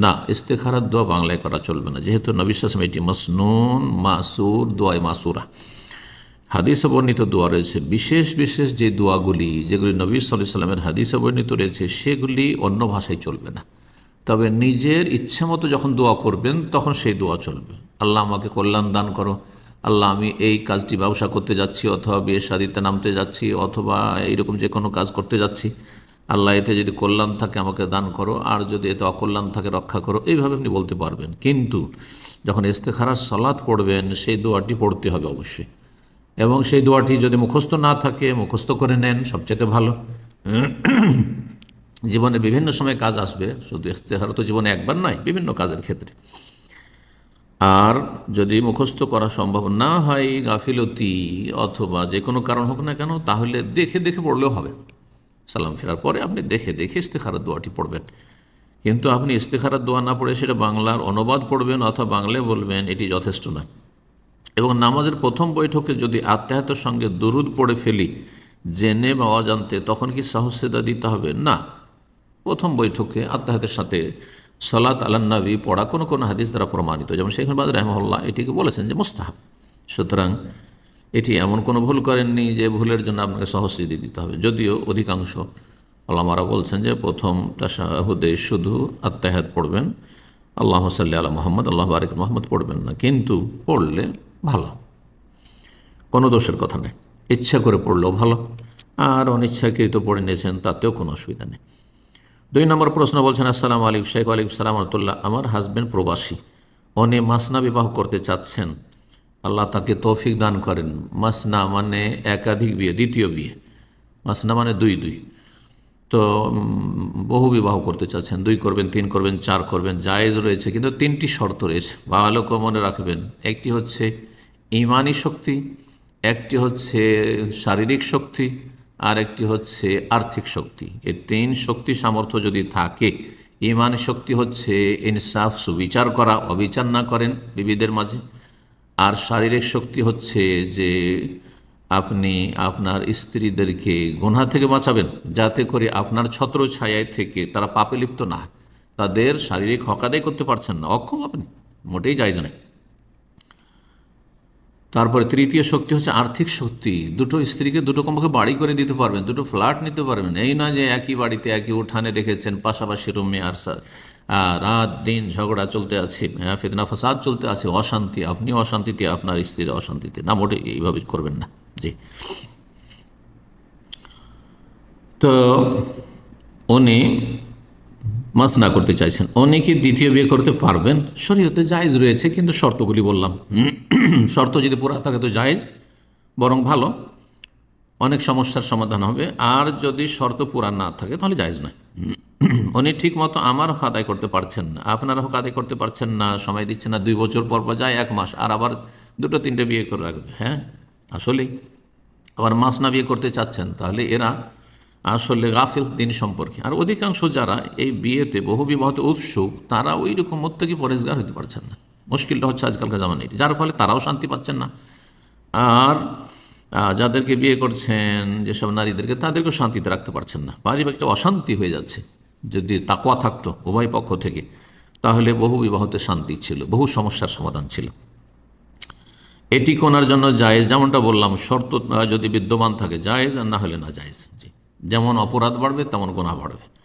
না, ইস্তেখারার দোয়া বাংলায় করা চলবে না। যেহেতু নবী সাসম এটি মসনুন, মাসুর দোয়াই মাসুরা। হাদিসে বর্ণিত দোয়া রয়েছে, বিশেষ বিশেষ যে দোয়াগুলি যেগুলি নবী সাল্লাহ সাল্লামের হাদিসে বর্ণিত রয়েছে, সেগুলি অন্য ভাষায় চলবে না। তবে নিজের ইচ্ছে মতো যখন দোয়া করবেন, তখন সেই দোয়া চলবে। আল্লাহ আমাকে কল্যাণ দান করো। আল্লাহ, আমি এই কাজটি ব্যবসা করতে যাচ্ছি, অথবা বিয়ে শাদিতে নামতে যাচ্ছি, অথবা এইরকম যে কোনো কাজ করতে যাচ্ছি। আল্লাহ এতে যদি কল্যাণ থাকে, আমাকে দান করো। আর যদি এতে অকল্যাণ থাকে, রক্ষা করো। এইভাবে আপনি বলতে পারবেন। কিন্তু যখন ইস্তেখারার সলাৎ পড়বেন, সেই দোয়াটি পড়তে হবে অবশ্যই। এবং সেই দোয়াটি যদি মুখস্থ না থাকে, মুখস্থ করে নেন সবচেয়ে ভালো। জীবনে বিভিন্ন সময় কাজ আসবে। শুধু ইস্তেহারা তো জীবনে একবার নয়, বিভিন্ন কাজের ক্ষেত্রে। আর যদি মুখস্থ করা সম্ভব না হয় গাফিলতি, অথবা যে কোনো কারণ হোক না কেন, তাহলে দেখে দেখে পড়লেও হবে। সালাম ফেরার পরে আপনি দেখে দেখে ইস্তেখারার দোয়াটি পড়বেন। কিন্তু আপনি ইস্তেখারার দোয়া না পড়ে সেটা বাংলার অনুবাদ পড়বেন অথবা বাংলায় বলবেন, এটি যথেষ্ট নয়। এবং নামাজের প্রথম বৈঠকে যদি আত্মাহাতের সঙ্গে দরুদ পড়ে ফেলি, জেনে বা অজান্তে তখন কি সাহসেদা দিতে হবে? না। প্রথম বৈঠকে আত্মাহাতের সাথে সালাত আলান্নাবি পড়া কোনো কোনো হাদিস দ্বারা প্রমাণিত। যেমন শেখ বাদ রহমল্লাহ এটিকে বলেছেন যে মোস্তাহাব। সুতরাং এটি এমন কোনো ভুল করেননি যে ভুলের জন্য আপনাকে সহস্রিদি দিতে হবে। যদিও অধিকাংশ আল্লামারা বলছেন যে প্রথম তাশাহুদে শুধু আত্মাহাত পড়বেন, আল্লাহ সাল্লি আল্লাহ মোহাম্মদ, আল্লাহ বারিক মোহাম্মদ পড়বেন না, কিন্তু পড়লে ভালো। কোনো দোষের কথা নেই। ইচ্ছা করে পড়লেও ভালো। আর অনিচ্ছাকৃত পড়ে নিয়েছেন, তাতেও কোনো অসুবিধা নেই। দুই নম্বর প্রশ্ন বলছেন, আসসালামু আলাইকুম, শেখ আলাইকুম সালাম, রহমতুল্লাহ। আমার হাজব্যান্ড প্রবাসী। উনি মাসনা বিবাহ করতে চাচ্ছেন। আল্লাহ তাকে তৌফিক দান করেন। মাসনা মানে একাধিক বিয়ে, দ্বিতীয় বিয়ে। মাসনা মানে দুই দুই। তো বহু বিবাহ করতে চাচ্ছেন। দুই করবেন, তিন করবেন, চার করবেন, জায়েজ রয়েছে, কিন্তু তিনটি শর্ত রয়েছে। ভালো মনে রাখবেন। একটি হচ্ছে ইমানি শক্তি, একটি হচ্ছে শারীরিক শক্তি, আর একটি হচ্ছে আর্থিক শক্তি। এই তিন শক্তি সামর্থ্য যদি থাকে, ইমান শক্তি হচ্ছে ইনসাফ, সুবিচার করা, অবিচার না করেন বিবিদের মাঝে। আর শারীরিক শক্তি হচ্ছে যে আপনি আপনার স্ত্রীদেরকে গুনহা থেকে বাঁচাবেন, যাতে করে আপনার ছত্র ছায়ায় থেকে তারা পাপে লিপ্ত না তাদের শারীরিক হকাদাই করতে পারছেন না, অক্ষম আপনি, মোটেই যাইজ নাই। তারপরে তৃতীয় শক্তি হচ্ছে আর্থিক শক্তি। দুটো স্ত্রীকে দুটো কমপক্ষে বাড়ি করে দিতে পারবেন, দুটো ফ্ল্যাট নিতে পারবেন। এই নয় যে একই বাড়িতে একই উঠানে রেখেছেন, পাশাপাশি রুমে আর রাত, দিন ঝগড়া চলতে আছে হ্যাঁ ফেতনা, ফাসাদ চলতে আছে, অশান্তি, আপনি অশান্তিতে, আপনার স্ত্রীর অশান্তিতে। না মোটে এইভাবে করবেন না। জি। তো উনি মাস না করতে চাইছেন। উনি কি দ্বিতীয় বিয়ে করতে পারবেন? শরীয়তে জায়েজ রয়েছে, কিন্তু শর্তগুলি বললাম। শর্ত যদি পুরা থাকে তো জায়েজ, বরং ভালো। অনেক সমস্যার সমাধান হবে। আর যদি শর্ত পুরা না থাকে, তাহলে জায়েজ নয়। উনি ঠিক মতো আমার হক আদায় করতে পারছেন না। আপনার হক আদায় করতে পারছেন না, সময় দিচ্ছেন না, দুই বছর পর পর যায় এক মাস, আর আবার দুটো তিনটে বিয়ে করে রাখবে হ্যাঁ? আসলেই আবার মাস না বিয়ে করতে চাচ্ছেন, তাহলে এরা আসলে গাফিল দিন সম্পর্কে। আর অধিকাংশ যারা এই বিয়েতে বহু বিবাহতে উৎসুক, তারা ওই রকম মোত্তকি পরেজগার হতে পারছেন না। মুশকিলটা হচ্ছে আজকালকার জামানে এটি যার ফলে তারাও শান্তি পাচ্ছেন না। আর যাদেরকে বিয়ে করছেন, যেসব নারীদেরকে, তাদেরকেও শান্তিতে রাখতে পারছেন না। পারিবারিক একটা অশান্তি হয়ে যাচ্ছে। যদি তাকোয়া থাকতো উভয় পক্ষ থেকে, তাহলে বহু বিবাহতে শান্তি ছিল, বহু সমস্যার সমাধান ছিল। এটি কোনার জন্য জায়েজ, যেমনটা বললাম, শর্ত যদি বিদ্যমান থাকে, জায়েজ আর না হলে না জায়েজ। যেমন অপরাধ বাড়বে, তেমন গোনা বাড়বে।